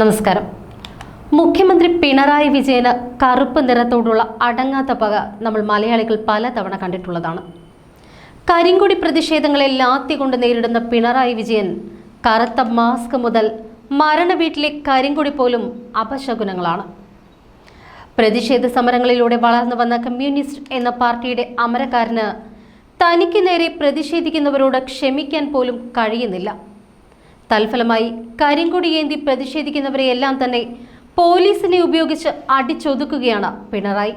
നമസ്കാരം. മുഖ്യമന്ത്രി പിണറായി വിജയന് കറുപ്പ് നിറത്തോടുള്ള അടങ്ങാത്ത പക നമ്മൾ മലയാളികൾ പലതവണ കണ്ടിട്ടുള്ളതാണ്. കരിങ്കൊടി പ്രതിഷേധങ്ങളെ ലാത്തി കൊണ്ട് നേരിടുന്ന പിണറായി വിജയൻ കറുത്ത മാസ്ക് മുതൽ മരണ വീട്ടിലെ കരിങ്കൊടി പോലും അപശകുനങ്ങളാണ്. പ്രതിഷേധ സമരങ്ങളിലൂടെ വളർന്നു വന്ന കമ്മ്യൂണിസ്റ്റ് എന്ന പാർട്ടിയുടെ അമരക്കാരന് തനിക്ക് നേരെ പ്രതിഷേധിക്കുന്നവരോട് ക്ഷമിക്കാൻ പോലും കഴിയുന്നില്ല. തൽഫലമായി കരിങ്കൊടിയേന്തി പ്രതിഷേധിക്കുന്നവരെയെല്ലാം തന്നെ പോലീസിനെ ഉപയോഗിച്ച് അടിച്ചൊതുക്കുകയാണ് പിണറായി.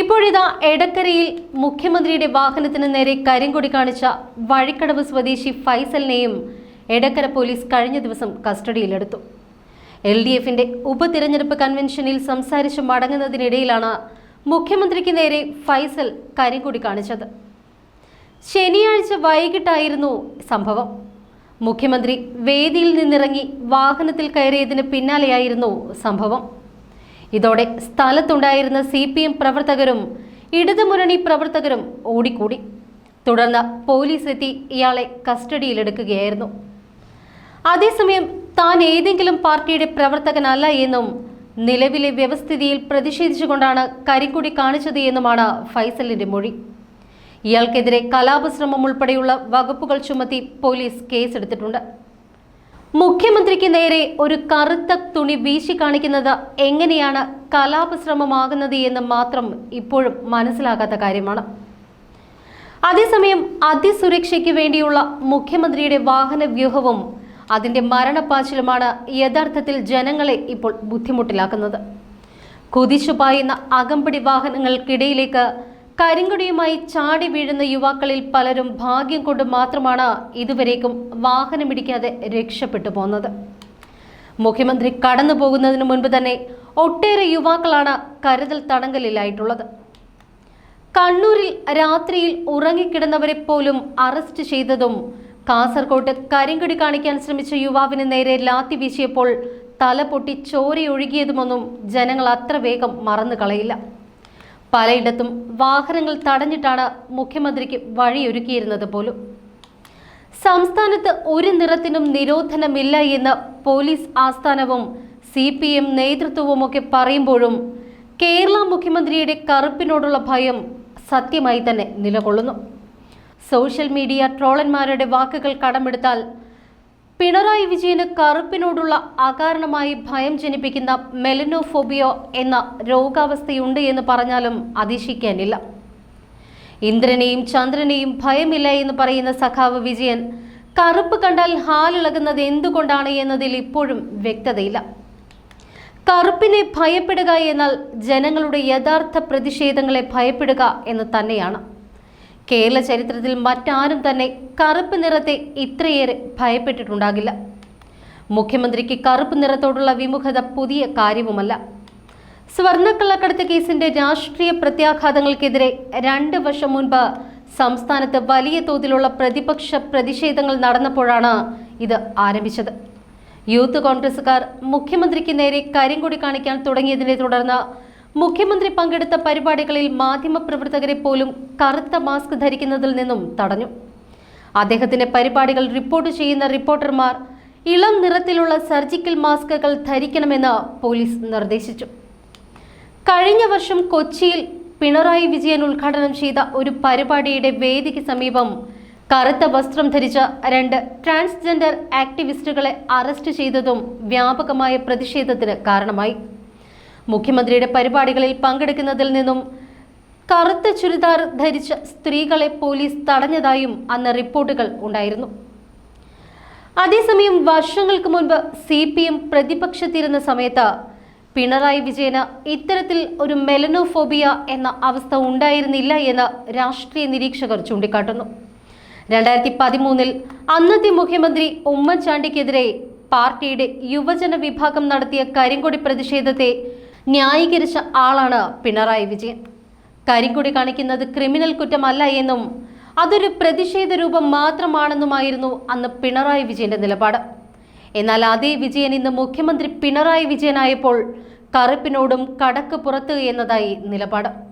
ഇപ്പോഴിതാ എടക്കരയിൽ മുഖ്യമന്ത്രിയുടെ വാഹനത്തിന് നേരെ കരിങ്കൊടി കാണിച്ച വഴിക്കടവ് സ്വദേശി ഫൈസലിനെയും എടക്കര പോലീസ് കഴിഞ്ഞ ദിവസം കസ്റ്റഡിയിലെടുത്തു. എൽ ഡി എഫിന്റെ ഉപതിരഞ്ഞെടുപ്പ് കൺവെൻഷനിൽ സംസാരിച്ച് മടങ്ങുന്നതിനിടയിലാണ് മുഖ്യമന്ത്രിക്ക് നേരെ ഫൈസൽ കരിങ്കൊടി കാണിച്ചത്. ശനിയാഴ്ച വൈകിട്ടായിരുന്നു സംഭവം. മുഖ്യമന്ത്രി വേദിയിൽ നിന്നിറങ്ങി വാഹനത്തിൽ കയറിയതിന് പിന്നാലെയായിരുന്നു സംഭവം. ഇതോടെ സ്ഥലത്തുണ്ടായിരുന്ന സി പി എം പ്രവർത്തകരും ഇടതുമുന്നണി പ്രവർത്തകരും ഓടിക്കൂടി. തുടർന്ന് പോലീസ് എത്തി ഇയാളെ കസ്റ്റഡിയിലെടുക്കുകയായിരുന്നു. അതേസമയം താൻ ഏതെങ്കിലും പാർട്ടിയുടെ പ്രവർത്തകനല്ല എന്നും നിലവിലെ വ്യവസ്ഥിതിയിൽ പ്രതിഷേധിച്ചുകൊണ്ടാണ് കരിക്കുടി കാണിച്ചത് എന്നുമാണ് ഫൈസലിന്റെ മൊഴി. ഇയാൾക്കെതിരെ കലാപശ്രമം ഉൾപ്പെടെയുള്ള വകുപ്പുകൾ ചുമത്തി പോലീസ് കേസെടുത്തിട്ടുണ്ട്. മുഖ്യമന്ത്രിക്ക് നേരെ ഒരു കറുത്ത തുണി വീശി കാണിക്കുന്നത് എങ്ങനെയാണ് കലാപശ്രമമാകുന്നത് എന്ന് മാത്രം ഇപ്പോഴും മനസ്സിലാകാത്ത കാര്യമാണ്. അതേസമയം അതിസുരക്ഷയ്ക്ക് വേണ്ടിയുള്ള മുഖ്യമന്ത്രിയുടെ വാഹന വ്യൂഹവും അതിന്റെ മരണപ്പാച്ചിലുമാണ് യഥാർത്ഥത്തിൽ ജനങ്ങളെ ഇപ്പോൾ ബുദ്ധിമുട്ടിലാക്കുന്നത്. കുതിച്ചു പായുന്ന അകമ്പടി വാഹനങ്ങൾക്കിടയിലേക്ക് കരിങ്കൊടിയുമായി ചാടി വീഴുന്ന യുവാക്കളിൽ പലരും ഭാഗ്യം കൊണ്ട് മാത്രമാണ് ഇതുവരേക്കും വാഹനമിടിക്കാതെ രക്ഷപ്പെട്ടു പോന്നത്. മുഖ്യമന്ത്രി കടന്നു പോകുന്നതിന് മുൻപ് തന്നെ ഒട്ടേറെ യുവാക്കളാണ് കരുതൽ തടങ്കലിലായിട്ടുള്ളത്. കണ്ണൂരിൽ രാത്രിയിൽ ഉറങ്ങിക്കിടന്നവരെ പോലും അറസ്റ്റ് ചെയ്തതും കാസർകോട്ട് കരിങ്കുടി കാണിക്കാൻ ശ്രമിച്ച യുവാവിന് നേരെ ലാത്തി വീശിയപ്പോൾ തല പൊട്ടി ചോരയൊഴുകിയതുമൊന്നും ജനങ്ങൾ അത്ര വേഗം മറന്നു കളയില്ല പലയിടത്തും വാഹനങ്ങൾ തടഞ്ഞിട്ടാണ് മുഖ്യമന്ത്രിക്ക് വഴിയൊരുക്കിയിരുന്നത് പോലും. സംസ്ഥാനത്ത് ഒരു നിറത്തിനും നിരോധനമില്ല എന്ന് പോലീസ് ആസ്ഥാനവും സി പി എം നേതൃത്വവുമൊക്കെ പറയുമ്പോഴും കേരള മുഖ്യമന്ത്രിയുടെ കറുപ്പിനോടുള്ള ഭയം സത്യമായി തന്നെ നിലകൊള്ളുന്നു. സോഷ്യൽ മീഡിയ ട്രോളന്മാരുടെ വാക്കുകൾ കടമെടുത്താൽ പിണറായി വിജയന് കറുപ്പിനോടുള്ള അകാരണമായി ഭയം ജനിപ്പിക്കുന്ന മെലനോഫോബിയോ എന്ന രോഗാവസ്ഥയുണ്ട് എന്ന് പറഞ്ഞാലും അതിശയിക്കാനില്ല. ഇന്ദ്രനെയും ചന്ദ്രനെയും ഭയമില്ല എന്ന് പറയുന്ന സഖാവ് വിജയൻ കറുപ്പ് കണ്ടാൽ ഹാലിളകുന്നത് എന്തുകൊണ്ടാണ് എന്നതിൽ ഇപ്പോഴും വ്യക്തതയില്ല. കറുപ്പിനെ ഭയപ്പെടുക എന്നാൽ ജനങ്ങളുടെ യഥാർത്ഥ പ്രതിഷേധങ്ങളെ ഭയപ്പെടുക എന്ന് തന്നെയാണ്. കേരള ചരിത്രത്തിൽ മറ്റാരും തന്നെ കറുപ്പ് നിറത്തെ ഇത്രയേറെ ഭയപ്പെട്ടിട്ടുണ്ടാകില്ല. മുഖ്യമന്ത്രിക്ക് കറുപ്പ് നിറത്തോടുള്ള വിമുഖത പുതിയ കാര്യവുമല്ല. സ്വർണക്കള്ളക്കടത്ത് കേസിന്റെ രാഷ്ട്രീയ പ്രത്യാഘാതങ്ങൾക്കെതിരെ രണ്ട് വർഷം മുൻപ് സംസ്ഥാനത്ത് വലിയ തോതിലുള്ള പ്രതിപക്ഷ പ്രതിഷേധങ്ങൾ നടന്നപ്പോഴാണ് ഇത് ആരംഭിച്ചത്. യൂത്ത് കോൺഗ്രസുകാർ മുഖ്യമന്ത്രിക്ക് നേരെ കരിങ്കൊടി കാണിക്കാൻ തുടങ്ങിയതിനെ തുടർന്ന് മുഖ്യമന്ത്രി പങ്കെടുത്ത പരിപാടികളിൽ മാധ്യമപ്രവർത്തകരെ പോലും കറുത്ത മാസ്ക് ധരിക്കുന്നതിൽ നിന്നും തടഞ്ഞു. അദ്ദേഹത്തിന്റെ പരിപാടികൾ റിപ്പോർട്ട് ചെയ്യുന്ന റിപ്പോർട്ടർമാർ ഇളം നിറത്തിലുള്ള സർജിക്കൽ മാസ്കുകൾ ധരിക്കണമെന്ന് പോലീസ് നിർദ്ദേശിച്ചു. കഴിഞ്ഞ വർഷം കൊച്ചിയിൽ പിണറായി വിജയൻ ഉദ്ഘാടനം ചെയ്ത ഒരു പരിപാടിയുടെ വേദിക്ക് സമീപം കറുത്ത വസ്ത്രം ധരിച്ച രണ്ട് ട്രാൻസ്ജെൻഡർ ആക്ടിവിസ്റ്റുകളെ അറസ്റ്റ് ചെയ്തതും വ്യാപകമായ പ്രതിഷേധത്തിന് കാരണമായി. മുഖ്യമന്ത്രിയുടെ പരിപാടികളിൽ പങ്കെടുക്കുന്നതിൽ നിന്നും കറുത്ത ചുരിദാർ ധരിച്ച സ്ത്രീകളെ പോലീസ് തടഞ്ഞതായും അന്ന് റിപ്പോർട്ടുകൾ ഉണ്ടായിരുന്നു. അതേസമയം വർഷങ്ങൾക്ക് മുൻപ് സി പി എം പ്രതിപക്ഷത്തിരുന്ന സമയത്ത് പിണറായി വിജയന് ഇത്തരത്തിൽ ഒരു മെലനോഫോബിയ എന്ന അവസ്ഥ ഉണ്ടായിരുന്നില്ല എന്ന് രാഷ്ട്രീയ നിരീക്ഷകർ ചൂണ്ടിക്കാട്ടുന്നു. രണ്ടായിരത്തി പതിമൂന്നിൽ അന്നത്തെ മുഖ്യമന്ത്രി ഉമ്മൻചാണ്ടിക്കെതിരെ പാർട്ടിയുടെ യുവജന വിഭാഗം നടത്തിയ കരിങ്കൊടി പ്രതിഷേധത്തെ ന്യായീകരിച്ച ആളാണ് പിണറായി വിജയൻ. കരിക്കുടി കാണിക്കുന്നത് ക്രിമിനൽ കുറ്റമല്ല എന്നും അതൊരു പ്രതിഷേധ രൂപം മാത്രമാണെന്നുമായിരുന്നു അന്ന് പിണറായി വിജയന്റെ നിലപാട്. എന്നാൽ അതേ വിജയൻ ഇന്ന് മുഖ്യമന്ത്രി പിണറായി വിജയനായപ്പോൾ കറുപ്പിനോടും കടക്ക് പുറത്ത് എന്നതായി നിലപാട്.